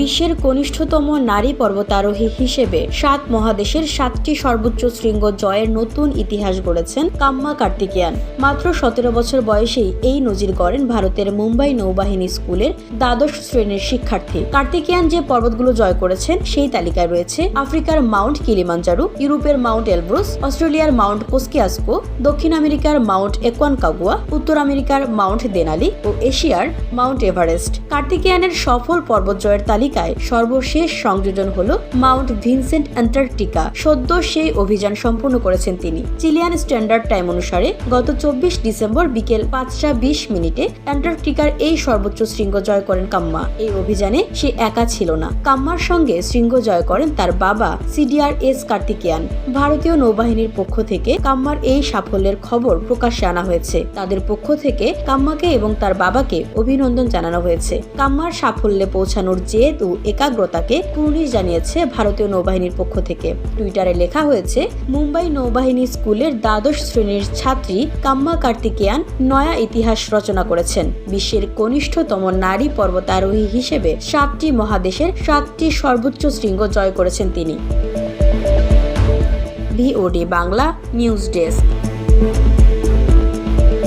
বিশ্বের কনিষ্ঠতম নারী পর্বতারোহী হিসেবে সাত মহাদেশের সাতটি সর্বোচ্চ শৃঙ্গ জয়ের নতুন ইতিহাস গড়েছেন কাম্মা কার্তিকেয়ান। মাত্র সতেরো বছর বয়সেই এই নজির গড়েন ভারতের মুম্বাই নৌবাহিনী স্কুলের দ্বাদশ শ্রেণির শিক্ষার্থী। কার্তিকেয়ান যে পর্বতগুলো জয় করেছেন, সেই তালিকায় রয়েছে আফ্রিকার মাউন্ট কিলিমাঞ্জারু, ইউরোপের মাউন্ট এলব্রুস, অস্ট্রেলিয়ার মাউন্ট কোস্কিয়াসকো, দক্ষিণ আমেরিকার মাউন্ট একোয়ানকাগুয়া, উত্তর আমেরিকার মাউন্ট দেনালি ও এশিয়ার মাউন্ট এভারেস্ট। কার্তিকেয়ানের সফল পর্বত জয়ের তালিকায় সর্বশেষ সংযোজন হল মাউন্ট ভিনসেন্ট অ্যান্টার্কটিকা। সদ্য সেই অভিযান সম্পূর্ণ করেছেন তিনি। চিলিয়ান স্ট্যান্ডার্ড টাইম অনুসারে গত চব্বিশ ডিসেম্বর বিকেল পাঁচটা বিশ মিনিটে অ্যান্টার্কটিকার এই সর্বোচ্চ শৃঙ্গ জয় করেন কাম্মা। এই অভিযানে সে একা ছিল না। কাম্মার সঙ্গে শৃঙ্গ জয় করেন তার বাবা সিডিআর এস কার্তিকেয়ান। ভারতীয় নৌবাহিনীর পক্ষ থেকে কাম্মার এই সাফল্যের খবর প্রকাশ্যে আনা হয়েছে। তাদের পক্ষ থেকে কাম্মাকে এবং তার বাবাকে অভিনন্দন জানানো হয়েছে। কাম্মার সাফল্যে পৌঁছানোর জেদ ও একাগ্রতাকে কুর্নিশ জানিয়েছে ভারতীয় নৌবাহিনীর পক্ষ থেকে। টুইটারে লেখা হয়েছে, মুম্বাই নৌবাহিনী স্কুলের দ্বাদশ শ্রেণির ছাত্রী কাম্মা কার্তিকেয়ান নয়া ইতিহাস রচনা করেছেন। বিশ্বের কনিষ্ঠতম নারী পর্বতারোহী হিসেবে সাতটি মহাদেশের সাতটি সর্বোচ্চ শৃঙ্গ জয় করেছেন তিনি। VOD Bangla news desk.